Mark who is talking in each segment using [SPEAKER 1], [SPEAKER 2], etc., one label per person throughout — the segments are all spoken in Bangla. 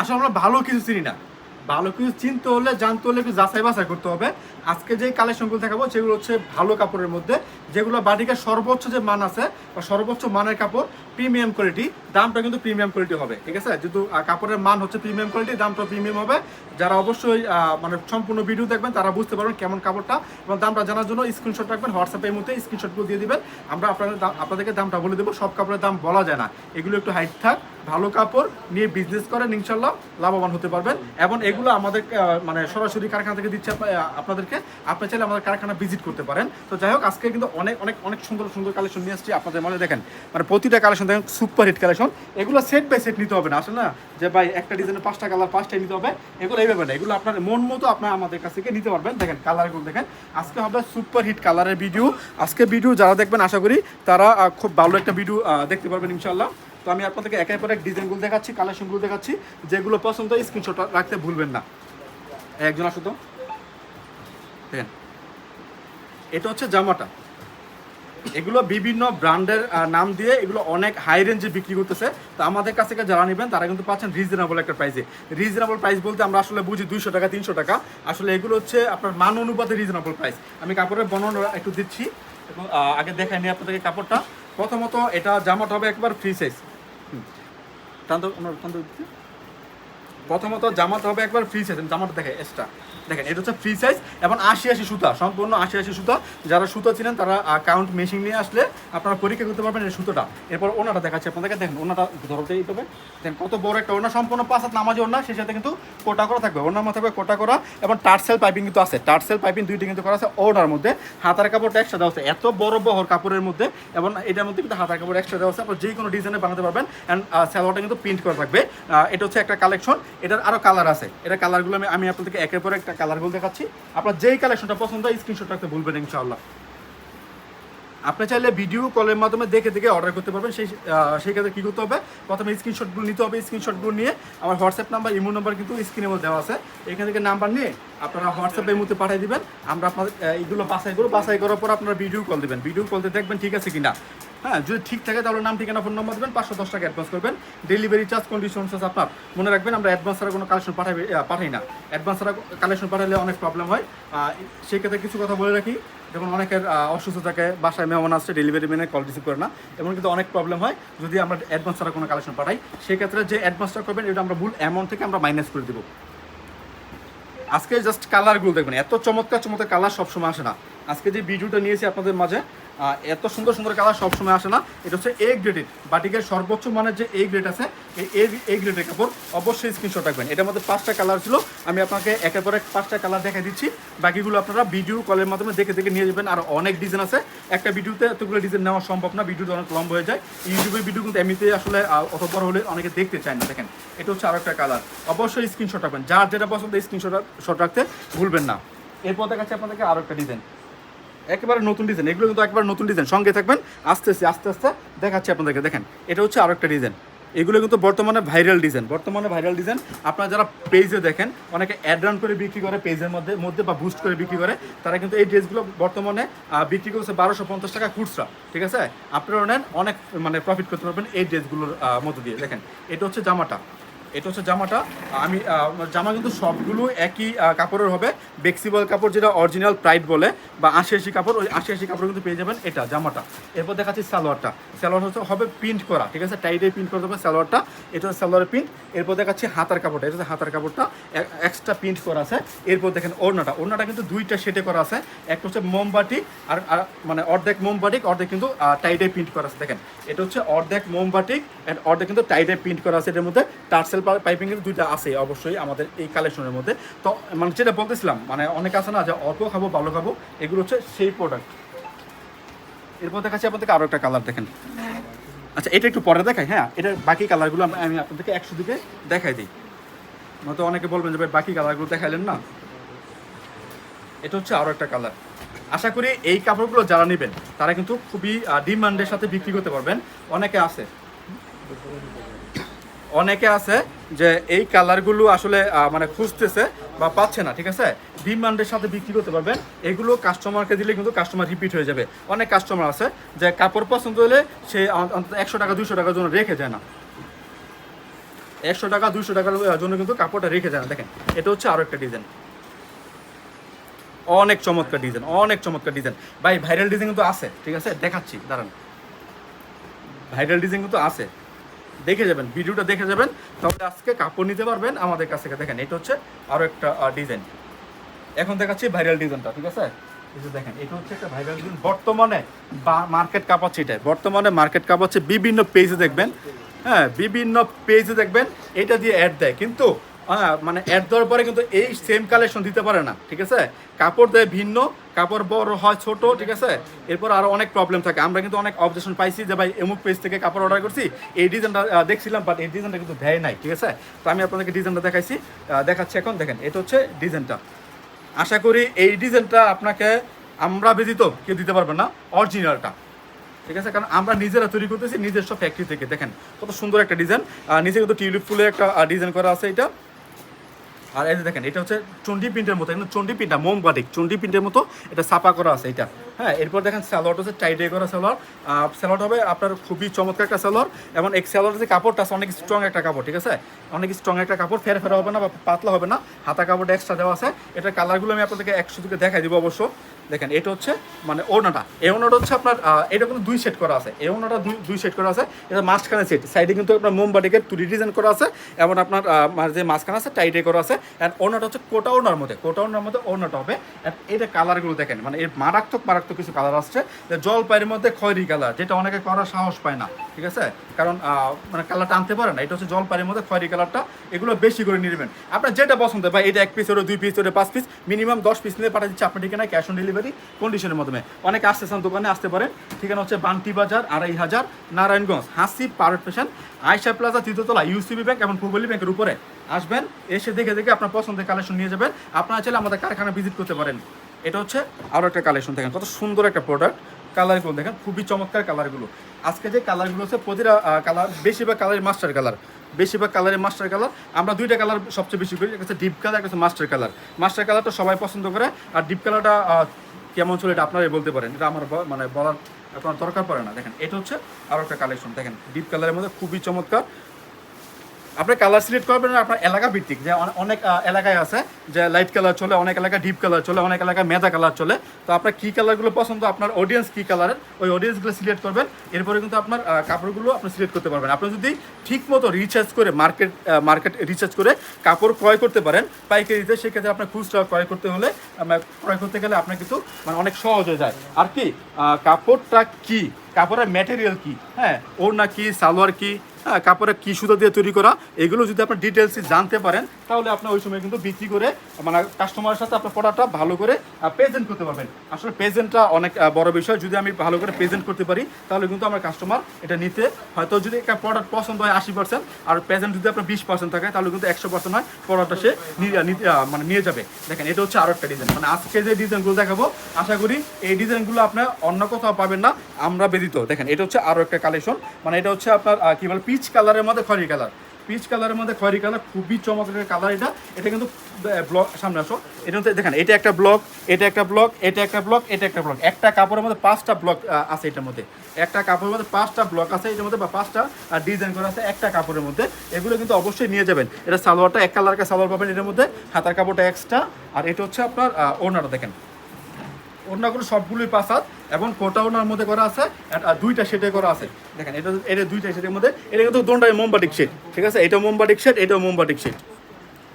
[SPEAKER 1] আসলে আমরা ভালো কিছু চিনি না। ভালো কিছু চিনতে হলে, জানতে হলে একটু যাচাই বাছাই করতে হবে। আজকে যে কালেকশনগুলো দেখাবো, সেগুলো হচ্ছে ভালো কাপড়ের মধ্যে। যেগুলো বাটিকের সর্বোচ্চ যে মান আছে, বা সর্বোচ্চ মানের কাপড় প্রিমিয়াম কোয়ালিটি দামটা কিন্তু প্রিমিয়াম কোয়ালিটি হবে, ঠিক আছে? যেহেতু কাপড়ের মান হচ্ছে প্রিমিয়াম কোয়ালিটি দামটা প্রিমিয়াম হবে। যারা অবশ্যই মানে সম্পূর্ণ ভিডিও দেখবেন, তারা বুঝতে পারবেন কেমন কাপড়টা এবং দামটা জানার জন্য স্ক্রিনশট রাখবেন হোয়াটসঅ্যাপের মধ্যে স্ক্রিনশটগুলো দিয়ে দিবেন। আমরা আপনাদের আপনাদেরকে দামটা বলে দেবো, সব কাপড়ের দাম বলা যায় না। এগুলো একটু হাইট থাক। ভালো কাপড় নিয়ে বিজনেস করেন ইনশাল্লাহ লাভবান হতে পারবেন। এবং এগুলো আমাদের মানে সরাসরি কারখানা থেকে দিচ্ছে আপনাদেরকে। আপনি চাইলে আমাদের কারখানা ভিজিট করতে পারেন। তো যাই হোক, আজকে কিন্তু অনেক অনেক অনেক সুন্দর সুন্দর কালেকশন নিয়ে আসছি আপনাদের মাঝে। দেখেন মানে প্রতিটা কালেকশন দেখেন সুপার হিট কালেকশন এগুলো সেট বাই সেট নিতে হবে না, আসলে না? যে ভাই একটা ডিজাইনের পাঁচটা কালার পাঁচটাই নিতে হবে। এগুলো এইভাবে না, এগুলো আপনার মন মতো আপনার আমাদের কাছ থেকে নিতে পারবেন। দেখেন কালার কালারগুলো দেখেন। আজকে হবে সুপার হিট কালারের ভিডিও আজকে ভিডিও যারা দেখবেন, আশা করি তারা খুব ভালো একটা ভিডিও দেখতে পারবেন ইনশাল্লাহ তো আমি আপনাদেরকে একের পর এক ডিজাইনগুলো দেখাচ্ছি কালেকশনগুলো দেখাচ্ছি। যেগুলো পছন্দ স্ক্রিনশট রাখতে ভুলবেন না। একজন আসো তো। দেখেন, এটা হচ্ছে জামাটা। এগুলো বিভিন্ন ব্র্যান্ডের নাম দিয়ে এগুলো অনেক হাই রেঞ্জে বিক্রি করতেছে। তো আমাদের কাছ থেকে যারা নেবেন, তারা কিন্তু পাচ্ছেন রিজনেবল একটা প্রাইসে রিজনেবল প্রাইস বলতে আমরা আসলে বুঝি দুইশো টাকা, তিনশো টাকা। আসলে এগুলো হচ্ছে আপনার মান অনুপাতে রিজনেবল প্রাইস আমি কাপড়ের বর্ণনা একটু দিচ্ছি। এবং আগে দেখাই নিই আপনাদেরকে কাপড়টা। প্রথমত এটা জামাটা হবে একবার ফ্রি সাইজ প্রথমত জামাতে হবে একবার ফ্রি সেশন জামাটা দেখে এক্সট্রা দেখেন, এটা হচ্ছে ফ্রি সাইজ এবং আশি আশি সুতা, সম্পূর্ণ আশি আশি সুতা। যারা সুতা ছিলেন, তারা কাউন্ট মেশিন নিয়ে আসলে আপনারা পরীক্ষা করতে পারবেন এই সুতোটা। এরপর ওনাটা দেখাচ্ছি আপনাদেরকে। দেখেন, ওনাটা ধরতে এই তবে দেখেন, কত বড় একটা ওনা সম্পূর্ণ পাঁচ হাত নামাজি ওনা সেই সাথে কিন্তু কোটা করা থাকবে। ওনার মাথায় থাকবে কোটা করা এবং টার্সেল পাইপিং কিন্তু আছে। টার্সেল পাইপিং দুইটি কিন্তু করা আছে ওনার মধ্যে। হাতার কাপড়টা একসাথে দেওয়া আছে। এত বড় বহর কাপড়ের মধ্যে এবং এটার মধ্যে কিন্তু হাতার কাপড় একসাথে দেওয়া আছে। আপনার যে কোনো ডিজাইনে বানাতে পারবেন। অ্যান্ড স্যালোয়ারটা কিন্তু প্রিন্ট করা থাকবে। এটা হচ্ছে একটা কালেকশন এটার আরও কালার আছে। এটা কালারগুলো আমি আমি আপনাদেরকে একের পর একটা কালারগুলো দেখাচ্ছি। আপনার যেই কালেকশনটা পছন্দ হয় স্ক্রিনশট রাখতে ভুলবেন ইনশাআল্লাহ। আপনি চাইলে ভিডিও কলের মাধ্যমে দেখে দেখে অর্ডার করতে পারবেন। সেই সেই ক্ষেত্রে কী করতে হবে? প্রথমে স্ক্রিনশটগুলো নিতে হবে। স্ক্রিনশটগুলো নিয়ে আমার হোয়াটসঅ্যাপ নাম্বার ইমো নাম্বার কিন্তু স্ক্রিনের মধ্যে দেওয়া আছে। এখান থেকে নাম্বার নিয়ে আপনারা হোয়াটসঅ্যাপের মধ্যে পাঠিয়ে দেবেন। আমরা আপনার এইগুলো বাছাই করব। বাছাই করার পর আপনারা ভিডিও কল দেবেন। ভিডিও কলতে দেখবেন ঠিক আছে কিনা। হ্যাঁ যদি ঠিক থাকে তাহলে নাম, ঠিকানা ফোন নাম্বার দেবেন, পাঁচশো দশ টাকা অ্যাডভান্স করবেন। ডেলিভারি চার্জ কন্ডিশন চার্জ আপনার, মনে রাখবেন, আমরা অ্যাডভান্স ছাড়া কোনো কালেকশন পাঠাই পাঠাই না। অ্যাডভান্স ছাড়া কালেকশন পাঠালে অনেক প্রবলেম হয়। সেই ক্ষেত্রে কিছু কথা বলে রাখি যখন অনেকের অসুস্থ থাকে, বাসায় মেহমান আসছে ডেলিভারি ম্যানে কল রিসিভ করে না, এমন কিন্তু অনেক প্রবলেম হয়, যদি আমরা অ্যাডভান্স ছাড়া কোনো কালেকশন পাঠাই। সেক্ষেত্রে যে অ্যাডভান্সটা করবেন, এটা আমরা ভুল অ্যামাউন্ট থেকে আমরা মাইনাস করে দেবো। আজকে জাস্ট কালারগুলো দেখবেন, এত চমৎকার চমৎকার কালার সবসময় আসে না। আজকে যে ভিডিওটা নিয়েছি আপনাদের মাঝে এত সুন্দর সুন্দর কালার সবসময় আসে না। এটা হচ্ছে এ গ্রেডেড বাটিকের সর্বোচ্চ মানের যে এ গ্রেড আছে, এই এ গ্রেডের কাপড়, অবশ্যই স্ক্রিনশট রাখবেন। এটার মধ্যে পাঁচটা কালার ছিল, আমি আপনাকে একের পর এক পাঁচটা কালার দেখাই দিচ্ছি। বাকিগুলো আপনারা ভিডিও কলের মাধ্যমে দেখে দেখে নিয়ে যাবেন। আর অনেক ডিজাইন আছে। একটা ভিডিওতে এতগুলো ডিজাইন নেওয়া সম্ভব না ভিডিওটা অনেক লম্ব হয়ে যায়। ইউটিউবের ভিডিও কিন্তু এমনিতে আসলে অত বড় হলে অনেকে দেখতে চায় না। দেখেন, এটা হচ্ছে আরও একটা কালার। অবশ্যই স্ক্রিনশট রাখবেন। যার যেটা পছন্দ স্ক্রিনশট শট রাখতে ভুলবেন না। এরপর দেখাচ্ছি আপনাদেরকে আরও একটা ডিজাইন একেবারে নতুন ডিজাইন এগুলো কিন্তু একবার নতুন ডিজাইন সঙ্গে থাকবেন, আস্তে আস্তে আস্তে আস্তে দেখাচ্ছি আপনাদেরকে। দেখেন, এটা হচ্ছে আরও একটা ডিজাইন এগুলো কিন্তু বর্তমানে ভাইরাল ডিজাইন বর্তমানে ভাইরাল ডিজাইন আপনারা যারা পেজে দেখেন, অনেকে অ্যাড রান করে বিক্রি করে পেজের মধ্যে মধ্যে বা বুস্ট করে বিক্রি করে, তারা কিন্তু এই ড্রেসগুলো বর্তমানে বিক্রি করছে বারোশো পঞ্চাশ টাকা খুচরা, ঠিক আছে? আপনারা নেন, অনেক মানে প্রফিট করতে পারবেন এই ড্রেসগুলোর মধ্য দিয়ে। দেখেন, এটা হচ্ছে জামাটা। এটা হচ্ছে জামাটা। আমি জামা কিন্তু সবগুলো একই কাপড়ের হবে। বেক্সিবল কাপড় যেটা অরিজিনাল প্রাইড বলে, বা আশি আশি কাপড়, ওই আশি আশি কাপড় কিন্তু পেয়ে যাবেন এটা, জামাটা। এরপর দেখাচ্ছি সালোয়ারটা। সালোয়ার হচ্ছে, হবে প্রিন্ট করা, ঠিক আছে? টাইটে প্রিন্ট করতে হবে সালোয়ারটা। এটা হচ্ছে সালোয়ারের প্রিন্ট এরপর দেখাচ্ছি হাতার কাপড়টা, এটা হচ্ছে হাতার কাপড়টা। এক্সট্রা প্রিন্ট করা আছে। এরপর দেখেন ওড়নাটা। ওড়নাটা কিন্তু দুইটা শেডে করা আছে। একটা হচ্ছে মোমবাটি আর মানে অর্ধেক মোমবাটিক অর্ধেক কিন্তু টাইটে প্রিন্ট করা আছে। দেখেন, এটা হচ্ছে অর্ধেক মোমবাটিক অ্যান্ড অর্ধেক কিন্তু টাইটে প্রিন্ট করা আছে এটার মধ্যে। টার্সেল পাইপিং কিন্তু দুইটা আছে অবশ্যই আমাদের এই কালেকশনের মধ্যে। তো মানে যেটা বলতেছিলাম মানে অনেক আছে না যে অল্প খাব, ভালো খাব, এগুলো হচ্ছে সেই প্রোডাক্ট এরপর দেখাচ্ছি আপনাদেরকে আরও একটা কালার দেখেন। আচ্ছা এটা একটু পরে দেখাই হ্যাঁ? এটা বাকি কালারগুলো আমি আপনাদেরকে একশো দিকে দেখাই দিই। নয়তো অনেকে বলবেন যে ভাই, বাকি কালারগুলো দেখাইলেন না। এটা হচ্ছে আরও একটা কালার আশা করি এই কাপড়গুলো যারা নেবেন, তারা কিন্তু খুবই ডিমান্ডের সাথে বিক্রি করতে পারবেন। অনেকে আছে। অনেকে আছে যে এই কালারগুলো আসলে মানে খুঁজতেছে বা পাচ্ছে না, ঠিক আছে? ডিমান্ডের সাথে বিক্রি করতে পারবেন। এগুলো কাস্টমারকে দিলে কিন্তু কাস্টমার রিপিট হয়ে যাবে। অনেক কাস্টমার আছে যে কাপড় পছন্দ হলে সে একশো টাকা দুশো টাকার জন্য রেখে যায় না। একশো টাকা দুশো টাকার জন্য কিন্তু কাপড়টা রেখে যায় না। দেখেন, এটা হচ্ছে আরও একটা ডিজাইন অনেক চমৎকার ডিজাইন অনেক চমৎকার ডিজাইন ভাই ভাইরাল ডিজাইন কিন্তু আছে, ঠিক আছে? দেখাচ্ছি, দাঁড়ান। ভাইরাল ডিজাইন কিন্তু আছে। দেখে যাবেন, ভিডিওটা দেখে যাবেন। তাহলে আজকে কাপড় নিতে পারবেন আমাদের কাছ থেকে। দেখেন, এটা হচ্ছে আরও একটা ডিজাইন এখন দেখাচ্ছি ভাইরাল ডিজাইনটা ঠিক আছে? বর্তমানে বিভিন্ন পেজে দেখবেন। হ্যাঁ বিভিন্ন পেজে দেখবেন, এটা দিয়ে অ্যাড দেয়। কিন্তু হ্যাঁ, মানে অ্যাড দেওয়ার পরে কিন্তু এই সেম কালেকশন দিতে পারে না ঠিক আছে? কাপড় দেয় ভিন্ন কাপড় বড় হয় ছোট ঠিক আছে? এরপর আরও অনেক প্রবলেম থাকে। আমরা কিন্তু অনেক অবজেকশন পাইছি যে ভাই এমুক পেজ থেকে কাপড় অর্ডার করছি। এই ডিজাইনটা দেখছিলাম বাট এই ডিজাইনটা কিন্তু দেয় নাই ঠিক আছে? তো আমি আপনাদেরকে ডিজাইনটা দেখাইছি। দেখাচ্ছি এখন দেখেন এটা হচ্ছে ডিজাইনটা আশা করি এই ডিজাইনটা আপনাকে আমরা ব্যতীত কেউ দিতে পারবে না অরিজিনালটা ঠিক আছে? কারণ আমরা নিজেরা তৈরি করতেছি নিজস্ব ফ্যাক্টরি থেকে। দেখেন কত সুন্দর একটা ডিজাইন নিচে কিন্তু টিউলিপ ফুলের একটা ডিজাইন করা আছে এটা। আর এই যে দেখেন, এটা হচ্ছে চন্ডি প্রিন্টের মতো, এখানে চন্ডি প্রিন্টটা মোমবাটিক চন্ডি প্রিন্টের মতো এটা সাফা করা আছে এটা। হ্যাঁ এরপর দেখেন স্যালোয়ার হচ্ছে টাইডে করা স্যালোয়ার স্যালোয়ার হবে আপনার খুবই চমৎকার একটা স্যালোয়ার এবং এক স্যালোয়ার যে কাপড়টা আছে, অনেক স্ট্রং একটা কাপড়, ঠিক আছে? অনেক স্ট্রং একটা কাপড়, ফেরা ফেরা হবে না বা পাতলা হবে না। হাতা কাপড় এক্সট্রা দেওয়া আছে। এটার কালারগুলো আমি আপনাদেরকে একশো থেকে দেখাই দিব অবশ্য। দেখেন, এটা হচ্ছে মানে ওড়নাটা। এই ওড়নাটা হচ্ছে আপনার এটা কিন্তু দুই সেট করা আছে। এই ওড়নাটা দুই দুই সেট করা আছে। এটা মাঝখানে সেট সাইডে কিন্তু আপনার মোমবাটিকে তুলি ডিজাইন করা আছে এবং আপনার মানে যে মাঝখানে আছে টাইটে করা আছে। অ্যান্ড ওড়নাটা হচ্ছে কোটা ওড়নার মধ্যে। কোটা ওড়নার মধ্যে ওড়নাটা হবে। And এটা কালারগুলো দেখেন মানে এর মারাত্মক মারাত্মক কিছু কালার আসছে। জলপাইয়ের মধ্যে খয়রি কালার যেটা অনেকে করার সাহস পায় না। ঠিক আছে? কারণ মানে কালারটা আনতে পারে না। এটা হচ্ছে জলপাইয়ের মধ্যে খয়রি কালারটা এগুলো বেশি করে নেবেন। আপনার যেটা পছন্দ ভাই, এটা এক পিস ওরে দুই পিস ওরে পাঁচ পিস মিনিমাম দশ পিস নিয়ে পাঠিয়ে দিচ্ছে। আপনার ঠিকানায় ক্যাশ অন ডেলিভারি কন্ডিশনের মাধ্যমে। অনেকে আসতেছেন দোকানে, আসতে পারেন। ঠিকানা হচ্ছে বান্টি বাজার, আড়াই হাজার, Narayanganj Hashi perfect fashion Aisha plaza তৃতীয়তলা UCB bank এবং পূর্বলী ব্যাংকের উপরে আসবেন। এসে দেখে দেখে আপনার পছন্দের কালেকশন নিয়ে যাবেন। আপনারা চাইলে আমাদের কারখানা ভিজিট করতে পারেন। এটা হচ্ছে আরও একটা কালেকশন দেখেন। কত সুন্দর একটা প্রোডাক্ট কালারগুলো দেখেন। খুবই চমৎকার কালারগুলো আজকে যে কালারগুলো হচ্ছে প্রতিটা কালার বেশিরভাগ কালার মাস্টার কালার বেশিরভাগ কালারের মাস্টার কালার আমরা দুইটা কালার সবচেয়ে বেশি করি একটা ডিপ কালার একটা মাস্টার কালার মাস্টার কালারটা সবাই পছন্দ করে, আর ডিপ কালারটা কেমন চলে এটা আপনারাই বলতে পারেন। এটা আমার মানে বলার আপনার দরকার পড়ে না। দেখেন, এটা হচ্ছে আরও একটা কালেকশন দেখেন ডিপ কালারের মধ্যে খুবই চমৎকার। আপনি কালার সিলেক্ট করবেন আপনার এলাকা ভিত্তিক, যে অনেক এলাকায় আছে, যে লাইট কালার চলে, অনেক এলাকায় ডিপ কালার চলে, অনেক এলাকায় মেদা কালার চলে। তো আপনার কী কালারগুলো পছন্দ, আপনার অডিয়েন্স কী কালারের ওই অডিয়েন্সগুলো সিলেক্ট করবেন। এরপরে কিন্তু আপনার কাপড়গুলো আপনি সিলেক্ট করতে পারবেন। আপনি যদি ঠিক মতো রিচার্জ করে মার্কেট মার্কেট রিচার্জ করে কাপড় ক্রয় করতে পারেন, পাইকারিতে, সেক্ষেত্রে আপনার খুচরা ক্রয় করতে হলে ক্রয় করতে গেলে আপনার কিন্তু মানে অনেক সহজ হয়ে যায়। আর কি কাপড়টা কি? কাপড়ের ম্যাটেরিয়াল কি? হ্যাঁ ওর না কি, সালোয়ার কি? হ্যাঁ কাপড়ের কি সুতা দিয়ে তৈরি করা, এগুলো যদি আপনার ডিটেলসে জানতে পারেন, তাহলে আপনি ওই সময় কিন্তু বিক্রি করে মানে কাস্টমারের সাথে আপনার প্রোডাক্টটা ভালো করে প্রেজেন্ট করতে পারবেন। আসলে প্রেজেন্টটা অনেক বড় বিষয়। যদি আমি ভালো করে প্রেজেন্ট করতে পারি, তাহলে কিন্তু আমার কাস্টমার এটা নিতে, হয়তো যদি একটা প্রোডাক্ট পছন্দ হয় আশি পার্সেন্ট আর প্রেজেন্ট যদি আপনার বিশ পার্সেন্ট থাকে, তাহলে কিন্তু একশো পার্সেন্ট হয় প্রোডাক্টটা সে মানে নিয়ে যাবে। দেখেন, এটা হচ্ছে আরও একটা ডিজাইন মানে আজকে যে ডিজাইনগুলো দেখাবো, আশা করি এই ডিজাইনগুলো আপনার অন্য কোথাও পাবেন না, আমরা ব্যতীত। দেখেন, এটা হচ্ছে আরও একটা কালেকশন মানে এটা হচ্ছে আপনার কি বলে পিচ কালারের মধ্যে খয়রি কালার পিচ কালারের মধ্যে খয়রি কালার খুবই চমৎকার কালার এটা। এটা কিন্তু ব্লক সামনে আসো। এটা দেখেন, এটা একটা ব্লক এটা একটা ব্লক এটা একটা ব্লক এটা একটা ব্লক একটা কাপড়ের মধ্যে পাঁচটা ব্লক আছে এটার মধ্যে। একটা কাপড়ের মধ্যে পাঁচটা ব্লক আছে, এটার মধ্যে বা পাঁচটা ডিজাইন করা আছে একটা কাপড়ের মধ্যে। এগুলো কিন্তু অবশ্যই নিয়ে যাবেন। এটা সালোয়ারটা, এক কালারকে সালোয়ার পাবেন এটার মধ্যে। হাতার কাপড়টা এক্সট্রা আর এটা হচ্ছে আপনার ওনারটা দেখেন। ওড়নাগুলো সবগুলোই পাঁচ এবং কোটা ওনার মধ্যে করা আছে আর দুইটা সেটে করা আছে। দেখেন, এটা এটা দুইটা সেটের মধ্যে, এটা কিন্তু দোনটাই মোমবাটিক সেট ঠিক আছে? এটা মোমবাটিক সেট এটা মোমবাটিক শেড।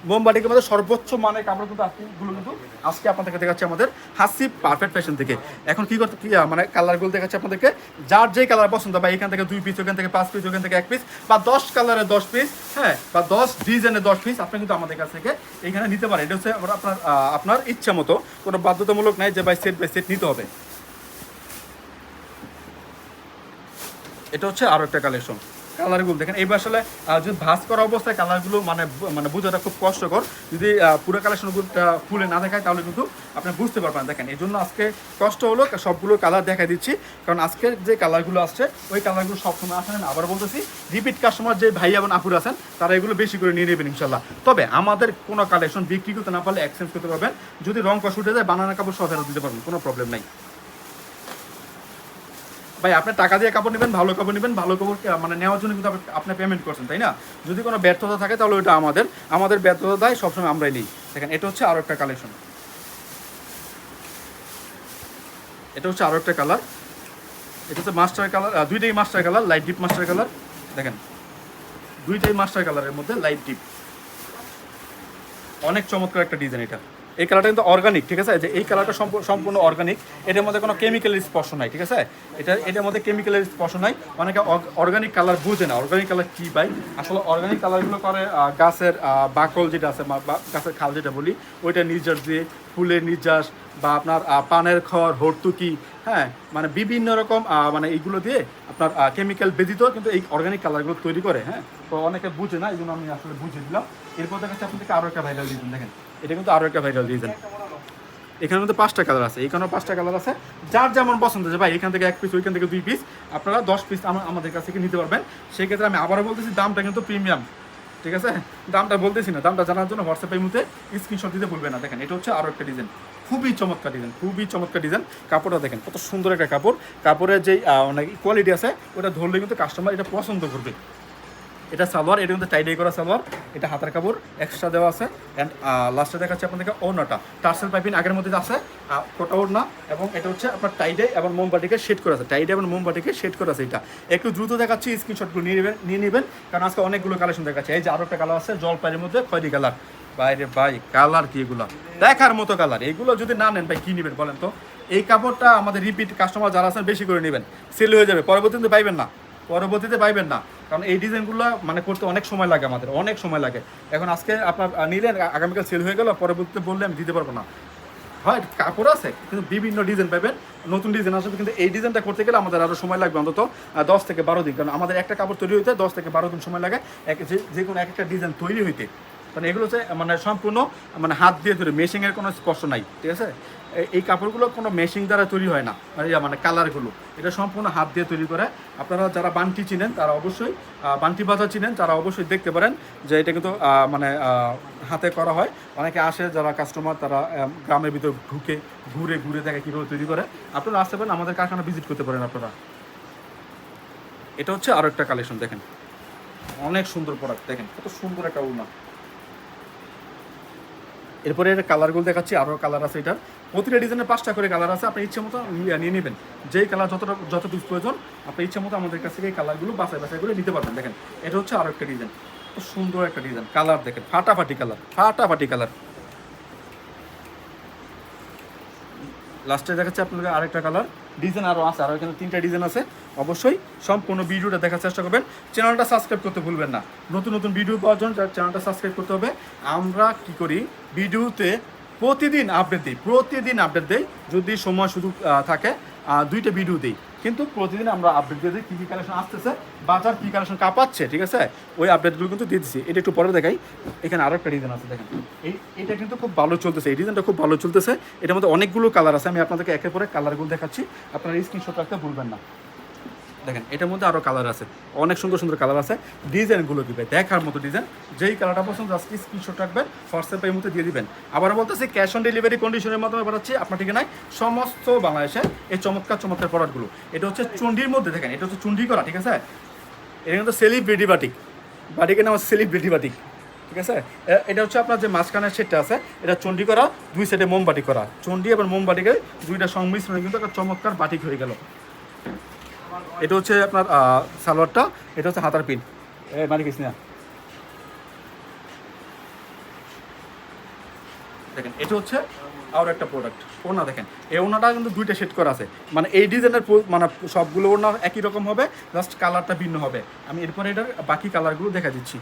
[SPEAKER 1] মোমবাটিকের মধ্যে সর্বোচ্চ মানের কাপড় কিন্তু আজকেগুলো কিন্তু আজকে আপনাদেরকে দেখাচ্ছি আমাদের হাসি পারফেক্ট ফ্যাশন থেকে। এখন কি করতে মানে কালারগুলো দেখাচ্ছি আপনাদেরকে? যার যেই কালার পছন্দ, বা এখান থেকে দুই পিস ওখান থেকে পাঁচ পিস ওখান থেকে এক পিস বা দশ কালারের দশ পিস হ্যাঁ বা দশ ডিজাইনের দশ পিস আপনি কিন্তু আমাদের কাছ থেকে এখানে নিতে পারেন। এটা হচ্ছে আপনার আপনার ইচ্ছা মতো। কোনো বাধ্যতামূলক নাই যে বাই সেট বাই সেট নিতে হবে। এটা হচ্ছে আরও একটা কালেকশন কালারগুলো দেখেন এই আসলে যদি ভাস করা অবস্থায় কালারগুলো মানে মানে বোঝাটা খুব কষ্টকর। যদি পুরো কালেকশনগুলো খুলে না দেখায়, তাহলে কিন্তু আপনি বুঝতে পারবেন। দেখেন, এই জন্য আজকে কষ্ট হলো সবগুলো কালার দেখাই দিচ্ছি। কারণ আজকের যে কালারগুলো আসছে, ওই কালারগুলো সবসময় আসে না। আবার বলতেছি রিপিট কাস্টমার যে ভাই এবং আপুর আছেন, তারা এগুলো বেশি করে নিয়ে নেবেন ইনশাল্লাহ তবে আমাদের কোনো কালেকশন বিক্রি করতে না পারলে এক্সচেঞ্জ করতে পারবেন। যদি রং কষ উঠে যায় বানানা কাপড় সহ দিতে পারবেন, কোনো প্রবলেম নাই। ভাই, আপনি টাকা দিয়ে কাপড় নেবেন, ভালো কাপড় নেবেন, ভালো কাপড় মানে নেওয়ার জন্য কিন্তু আপনি- পেমেন্ট করছেন, তাই না? যদি কোনো ব্যর্থতা থাকে, তাহলে ওটা আমাদের। আমাদের ব্যর্থতা দেয় সবসময় আমরাই নিই। দেখেন, এটা হচ্ছে আরও একটা কালেকশন এটা হচ্ছে আরও একটা কালার এটা হচ্ছে মাস্টার কালার দুইটাই master colour light deep master colour দেখেন, দুইটাই মাস্টার কালারের মধ্যে লাইট ডিপ অনেক চমৎকার একটা ডিজাইন এটা। এই কালারটা কিন্তু অর্গানিক ঠিক আছে? যে এই কালারটা সম্পূর্ণ অর্গানিক এটার মধ্যে কোনো কেমিক্যালের স্পর্শ নাই, ঠিক আছে? এটা, এটার মধ্যে কেমিক্যালের স্পর্শ নাই। অনেকে অর্গানিক কালার বুঝে না অর্গানিক কালার কি ভাই? আসলে অর্গানিক কালারগুলো করে গাছের বাকল যেটা আছে গাছের খাল যেটা বলি, ওইটা নির্যাস দিয়ে, ফুলের নির্যাস বা আপনার পানের খড় হর্তুকি হ্যাঁ? মানে বিভিন্ন রকম মানে এইগুলো দিয়ে আপনার কেমিক্যাল ব্যতীত কিন্তু এই অর্গানিক কালারগুলো তৈরি করে হ্যাঁ? তো অনেকে বুঝে না এই জন্য আমি আসলে বুঝে দিলাম। এরপর দেখাচ্ছি আপনাদেরকে আরও একটা ভাইরাল দেখেন। এটা কিন্তু আরও একটা ভাইরাল ডিজাইন এখানে মধ্যে পাঁচটা কালার আছে। এখানেও পাঁচটা কালার আছে। যার যেমন পছন্দ আছে ভাই, এখান থেকে এক পিস ওইখান থেকে দুই পিস আপনারা দশ পিস আমাদের কাছ থেকে নিতে পারবেন। সেই ক্ষেত্রে আমি আবারও বলতেছি, দামটা কিন্তু প্রিমিয়াম ঠিক আছে? দামটা বলতেছি না। দামটা জানার জন্য হোয়াটসঅ্যাপের মধ্যে স্ক্রিনশট দিতে ভুলবেন না। দেখেন, এটা হচ্ছে আরও একটা ডিজাইন খুবই চমৎকার ডিজাইন খুবই চমৎকার ডিজাইন কাপড়টা দেখেন, কত সুন্দর একটা কাপড়। কাপড়ের যে অনেক কোয়ালিটি আছে, ওটা ধরলে কিন্তু কাস্টমার এটা পছন্দ করবে। এটা সালোয়ার, এটা কিন্তু টাইডাই করা সালোয়ার, এটা হাতার কাপড় এক্সট্রা দেওয়া আছে অ্যান্ড লাস্টে দেখাচ্ছে আপনাদেরকে ওনাটা টার্সেল পাইপিং আগের মধ্যে আছে কোটা ওড়না, এবং এটা হচ্ছে আপনার টাইডে এবং মোমবাটিকে শেড করা আছে। টাইডে এবং মোমবাটিকে শেড করা আছে এটা। একটু দ্রুত দেখাচ্ছি স্ক্রিনশটগুলো নিয়ে নেবেন নিয়ে নেবেন, কারণ আজকে অনেকগুলো কালেকশন দেখাচ্ছে। এই যে আরও একটা কালার আছে জলপাইয়ের মধ্যে খয়রি কালার বাইরে ভাই কালার কি এগুলো? দেখার মতো কালার এগুলো যদি না নেন, ভাই, কী নেবেন বলেন তো? এই কাপড়টা আমাদের রিপিট কাস্টমার যারা আছেন, বেশি করে নেবেন। সেল হয়ে যাবে। পরবর্তীতে পাইবেন না। পরবর্তীতে পাইবেন না। কারণ এই ডিজাইনগুলো মানে করতে অনেক সময় লাগে আমাদের, অনেক সময় লাগে। এখন আজকে আপনার নিলেন আগামীকাল সেল হয়ে গেল, পরবর্তীতে বললে আমি দিতে পারব না। হয়, কাপড় আছে, কিন্তু বিভিন্ন ডিজাইন পাবেন নতুন ডিজাইন আসবে, কিন্তু এই ডিজাইনটা করতে গেলে আমাদের আরও সময় লাগবে অন্তত দশ থেকে বারো দিন। কারণ আমাদের একটা কাপড় তৈরি হইতে দশ থেকে বারো দিন সময় লাগে, এক যে- কোনো এক একটা ডিজাইন তৈরি হইতে। কারণ এগুলো হচ্ছে মানে সম্পূর্ণ মানে হাত দিয়ে তৈরি মেশিংয়ের কোনো স্পর্শ নাই, ঠিক আছে? এই কাপড়গুলো কোনো মেশিং দ্বারা তৈরি হয় না মানে মানে কালারগুলো এটা সম্পূর্ণ হাত দিয়ে তৈরি করে। আপনারা যারা বান্টি চিনেন, তারা অবশ্যই বান্টি বাজার চিনেন, তারা অবশ্যই দেখতে পারেন যে এটা কিন্তু মানে হাতে করা হয়। অনেকে আসে, যারা কাস্টমার তারা গ্রামের ভিতর ঢুকে, ঘুরে ঘুরে দেখে কীভাবে তৈরি করে। আপনারা আসতে পারেন, আমাদের কারখানা ভিজিট করতে পারেন আপনারা। এটা হচ্ছে আরও একটা কালেকশন দেখেন। অনেক সুন্দর প্রোডাক্ট দেখেন, কত সুন্দর একটা উন্না এরপরে এর কালারগুলো দেখাচ্ছি আরও কালার আছে এটার। প্রতিটা ডিজাইনের পাঁচটা করে কালার আছে, আপনি ইচ্ছে মতো নিয়ে নেবেন। যেই কালার যতটা যতটুকু প্রয়োজন, আপনি ইচ্ছে মতো আমাদের কাছ থেকে এই কালারগুলো বাছাই বাছাই করে নিতে পারবেন। দেখেন, এটা হচ্ছে আরও একটা ডিজাইন খুব সুন্দর একটা ডিজাইন কালার দেখেন, ফাটাফাটি কালার ফাটাফাটি কালার লাস্টে দেখাচ্ছে আপনাদের আরেকটা কালার ডিজাইন আরও আছে আরও এখানে তিনটা ডিজাইন আছে। অবশ্যই সম্পূর্ণ ভিডিওটা দেখার চেষ্টা করবেন। চ্যানেলটা সাবস্ক্রাইব করতে ভুলবেন না। নতুন নতুন ভিডিও পাওয়ার জন্য চ্যানেলটা সাবস্ক্রাইব করতে হবে। আমরা কি করি? ভিডিওতে প্রতিদিন আপডেট দিই, প্রতিদিন আপডেট দিই, যদি সময় শুধু থাকে দুইটা ভিডিও দিই। কিন্তু প্রতিদিন আমরা আপডেট দিয়ে দিই কী কী কালেকশন আসতেছে, বাজার কী কালেকশন কাঁপাচ্ছে ঠিক আছে? ওই আপডেটগুলো কিন্তু দিয়ে দিচ্ছি এটা একটু পরে দেখাই। এখানে আরও একটা ডিজাইন আছে, দেখেন। এই, এটা কিন্তু খুব ভালো চলতেছে। এই ডিজাইনটা খুব ভালো চলতেছে। এটার মধ্যে অনেকগুলো কালার আছে। আমি আপনাদেরকে একের পরে কালারগুলো দেখাচ্ছি। আপনারা স্ক্রিনশট রাখতে ভুলবেন না। দেখেন, এটার মধ্যে আরও কালার আছে। অনেক সুন্দর সুন্দর কালার আছে। ডিজাইনগুলো দিবে, দেখার মতো ডিজাইন। যেই কালারটা পছন্দ আজকে স্ক্রিনশট রাখবেন হোয়াটসঅ্যাপে এই মধ্যে দিয়ে দিবেন। আবার বলতেছি ক্যাশ অন ডেলিভারি কন্ডিশনের মাধ্যমে বাড়াচ্ছি, আপনার ঠিকানায় সমস্ত বাংলাদেশে এই চমৎকার চমৎকার প্রোডাক্টগুলো এটা হচ্ছে চুন্ডির মধ্যে, দেখেন, এটা হচ্ছে চুন্ডি করা, ঠিক আছে? এটা কিন্তু সেলিব্রিটি বাটিক বাটিকের নাম সেলিব্রিটি বাটিক ঠিক আছে? এটা হচ্ছে আপনার যে মাঝখানের সেটটা আছে, এটা চন্ডি করা, দুই সাইডে মোমবাটি করা। চন্ডি এবং মোমবাটিকে দুইটা সংমিশ্রণে কিন্তু একটা চমৎকার বাটিক হয়ে গেল। এটা হচ্ছে আপনার সালোয়ারটা, এটা হচ্ছে হাতার পিন মানে না দেখেন, এটা হচ্ছে আর একটা প্রোডাক্ট ওনা দেখেন। এই ওনাটা কিন্তু দুইটা সেট করা আছে। মানে এই ডিজাইনের মানে সবগুলো ওনা একই রকম হবে জাস্ট কালারটা ভিন্ন হবে। আমি এরপরে এটার বাকি কালারগুলো দেখা দিচ্ছি।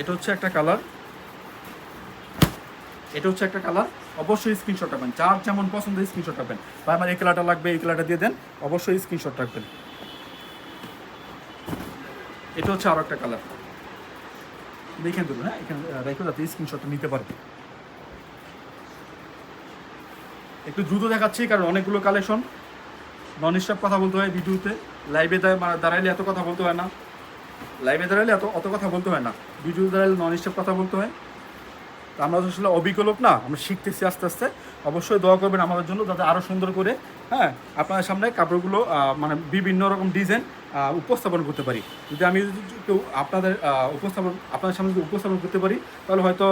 [SPEAKER 1] এটা হচ্ছে একটা কালার এটা হচ্ছে একটা কালার অবশ্যই স্ক্রিনশট রাখবেন। যার যেমন পছন্দ স্ক্রিনশট রাখবেন। বা আমার এই কালারটা লাগবে, এই কালারটা দিয়ে দেন, অবশ্যই স্ক্রিনশট রাখবেন। এটা হচ্ছে আরও একটা কালার দেখেন দেবেন হ্যাঁ এখানে রেখে যাতে স্ক্রিনশটটা নিতে পারবে একটু দ্রুত দেখাচ্ছি, কারণ অনেকগুলো কালেকশন নন স্টপ কথা বলতে হয় ভিডিওতে। লাইভে দাঁড়াইলে এত কথা বলতে হয় না। লাইভে দাঁড়াইলে এত অত কথা বলতে হয় না। ভিডিও দাঁড়াইলে নন স্টপ কথা বলতে হয়। তো আমরা আসলে অভিজ্ঞ লোক না, আমরা শিখতেছি আস্তে আস্তে। অবশ্যই দোয়া করবেন আমাদের জন্য যাতে আরও সুন্দর করে হ্যাঁ আপনাদের সামনে কাপড়গুলো মানে বিভিন্ন রকম ডিজাইন উপস্থাপন করতে পারি। যদি আমি যদি কেউ আপনাদের উপস্থাপন, আপনাদের সামনে যদি উপস্থাপন করতে পারি, তাহলে হয়তো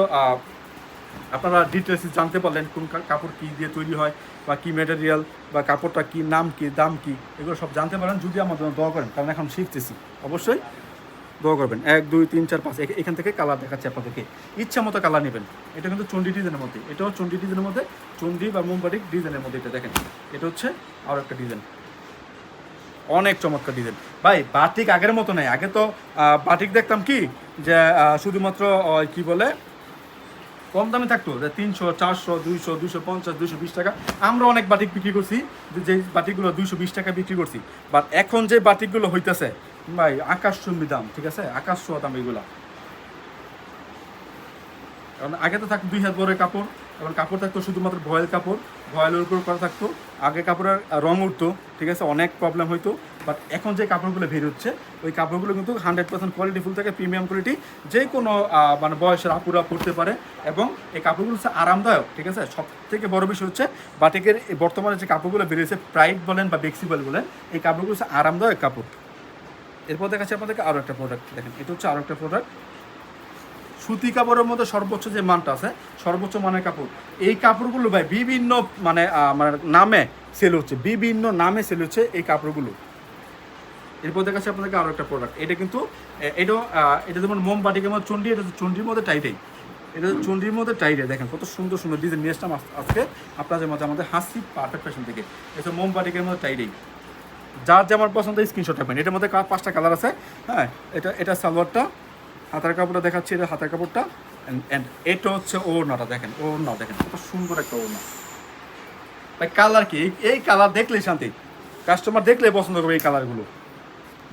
[SPEAKER 1] আপনারা ডিটেলস জানতে পারলেন কোন কাপড় কী দিয়ে তৈরি হয়, বা কী ম্যাটেরিয়াল বা কাপড়টা কী, নাম কী, দাম কী, এগুলো সব জানতে পারেন। যদি আমার জন্য দোয়া করেন, কারণ এখন শিখতেছি। অবশ্যই দোয়া করবেন। এক, দুই, তিন, চার, পাঁচ এখান থেকে কালার দেখাচ্ছি আপনাদেরকে। ইচ্ছা মতো কালার নেবেন। এটা কিন্তু চণ্ডী ডিজাইনের মধ্যে। এটাও চণ্ডী ডিজাইনের মধ্যে। চণ্ডী বা মুম্বাটিক ডিজাইনের মধ্যে এটা দেখেন। এটা হচ্ছে আরও একটা ডিজাইন অনেক চমৎকার ডিজাইন ভাই, বাটিক আগের মতো নেই। আগে তো বাটিক দেখতাম কি? যে শুধুমাত্র কি বলে? কম দামে থাকতো। যে তিনশো, চারশো, দুইশো দুইশো পঞ্চাশ, দুইশো বিশ টাকা। আমরা অনেক বাটিক বিক্রি করছি। যে যে বাটিকগুলো দুইশো বিশ টাকা বিক্রি করছি। বাট এখন যে বাটিকগুলো হইতেছে ভাই আকাশ চুম্বি দাম, ঠিক আছে? আকাশ ছোঁয়া দাম এগুলা। কারণ আগে তো থাকতো দুই হাত বড় কাপড় এবং কাপড় থাকতো শুধুমাত্র ভয়েল কাপড়, ভয়েলের উপর করা থাকতো। আগে কাপড়ের রং উঠতো, ঠিক আছে? অনেক প্রবলেম হইতো বাট এখন যে কাপড়গুলো বের হচ্ছে, ওই কাপড়গুলো কিন্তু হান্ড্রেড পার্সেন্ট কোয়ালিটি ফুল থাকে প্রিমিয়াম কোয়ালিটি যে কোনো মানে বয়সের আপুরা পরতে পারে। এবং এই কাপড়গুলো হচ্ছে আরামদায়ক, ঠিক আছে? সব থেকে বড় বিষয় হচ্ছে, বাটিকের বর্তমানে যে কাপড়গুলো বেরিয়েছে প্রাইড বলেন বা বেক্সিবল বলেন, এই কাপড়গুলো হচ্ছে আরামদায়ক কাপড়। এরপর দেখাচ্ছি আপনাদেরকে আরও একটা প্রোডাক্ট দেখেন। এটা হচ্ছে আরও একটা প্রোডাক্ট সুতি কাপড়ের মধ্যে সর্বোচ্চ যে মানটা আছে, সর্বোচ্চ মানের কাপড়। এই কাপড়গুলো ভাই বিভিন্ন মানে মানে নামে সেল হচ্ছে। বিভিন্ন নামে সেল হচ্ছে এই কাপড়গুলো। এরপর দেখাচ্ছি আপনাদেরকে আরও একটা প্রোডাক্ট এটা কিন্তু, এ- এটাও এটা যেমন মোম বাটিকের মধ্যে চন্ডি এটা চন্ডির মধ্যে টাইটাই এটা চন্ডির মধ্যে টাইটে দেখেন কত সুন্দর সুন্দর ডিজাইন নিয়ে আসলাম আজকে আপনাদের মধ্যে আমাদের হাসি পারফেক্ট ফ্যাশন থেকে। এটা মোম বাটিকের মধ্যে টাইটাই যার যেমন পছন্দ স্ক্রিনশট রাখবেন। এটার মধ্যে পাঁচটা কালার আছে। হ্যাঁ এটা এটা সালোয়ারটা, হাতার কাপড়টা দেখাচ্ছি, এটা হাতার কাপড়টা। অ্যান্ড এটা হচ্ছে ওড়নাটা, দেখেন, ওড়না, দেখেন, কত সুন্দর একটা ওড়না। ভাই কালার কি? এই- কালার দেখলেই শান্তি। কাস্টমার দেখলে পছন্দ করবে এই কালারগুলো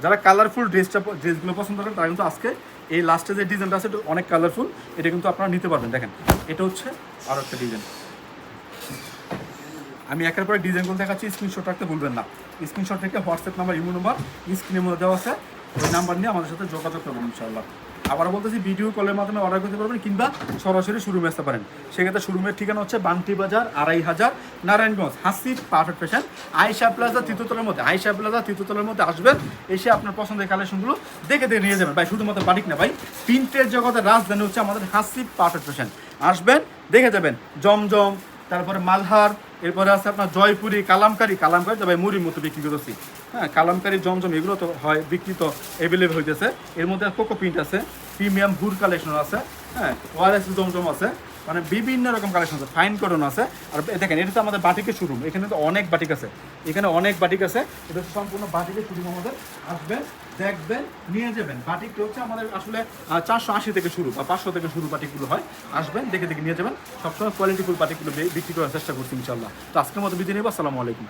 [SPEAKER 1] যারা কালারফুল ড্রেসটা ড্রেসগুলো পছন্দ করেন, তারা কিন্তু আজকে এই লাস্টে যে ডিজাইনটা আছে অনেক কালারফুল এটা কিন্তু আপনারা নিতে পারবেন। দেখেন, এটা হচ্ছে আরও একটা ডিজাইন আমি একের পরে ডিজাইন ডিজাইনগুলো দেখাচ্ছি স্ক্রিনশট রাখতে ভুলবেন না। স্ক্রিনশট থেকে হোয়াটসঅ্যাপ নাম্বার ইমো নাম্বার স্ক্রিনের মধ্যে দেওয়া আছে। ওই নাম্বার নিয়ে আমাদের সাথে যোগাযোগ করবেন ইনশাল্লাহ আবার বলতেছি ভিডিও কলের মাধ্যমে অর্ডার করতে পারবেন কিংবা সরাসরি শোরুমে আসতে পারেন। সেক্ষেত্রে শোরুমের ঠিকানা হচ্ছে বান্টি বাজার, আড়াই হাজার, Narayanganj, Hashi perfect fashion Aisha plaza তৃতীয়তলার মধ্যে আইসা প্লাজা তৃতীয়তলের মধ্যে আসবেন, এসে আপনার পছন্দের কালেকশনগুলো দেখে দেখে নিয়ে যাবেন। ভাই, শুধুমাত্র বাটিক না, ভাই প্রিন্টের জগতের রাজধানী হচ্ছে আমাদের হাসি পারফেক্ট ফ্যাশন আসবেন, দেখে যাবেন, জমজম, তারপরে মালহার এরপরে আছে আপনার জয়পুরি কালামকারী, কালামকারি তো ভাই মুড়ির মতো বিক্রি করেছি হ্যাঁ কালামকারী জমজম এগুলো তো হয়, বিক্রি তো অ্যাভেলেবেল হইতেছে। এর মধ্যে কোকো প্রিন্ট আছে প্রিমিয়াম ভুর কালেকশন আছে হ্যাঁ ওয়ারএস জমজম আছে। মানে বিভিন্ন রকম কালেকশন আছে ফাইন কটন আছে। আর দেখেন, এটা তো আমাদের বাটিকের শোরুম এখানে তো অনেক বাটিক আছে। এখানে অনেক বাটিক আছে, এটা সম্পূর্ণ বাটিকের শোরুম আমাদের। আসবেন, দেখবেন, নিয়ে যাবেন। বাটিকটা হচ্ছে আমাদের আসলে চারশো আশি থেকে শুরু বা পাঁচশো থেকে শুরু বাটিকগুলো হয়। আসবেন, দেখে দেখে নিয়ে যাবেন। সবসময় কোয়ালিটিফুল বাটিকগুলো বিক্রি করার চেষ্টা করছি ইনশাল্লাহ তো আজকের মতো বিদায় নেব, আসসালামু আলাইকুম।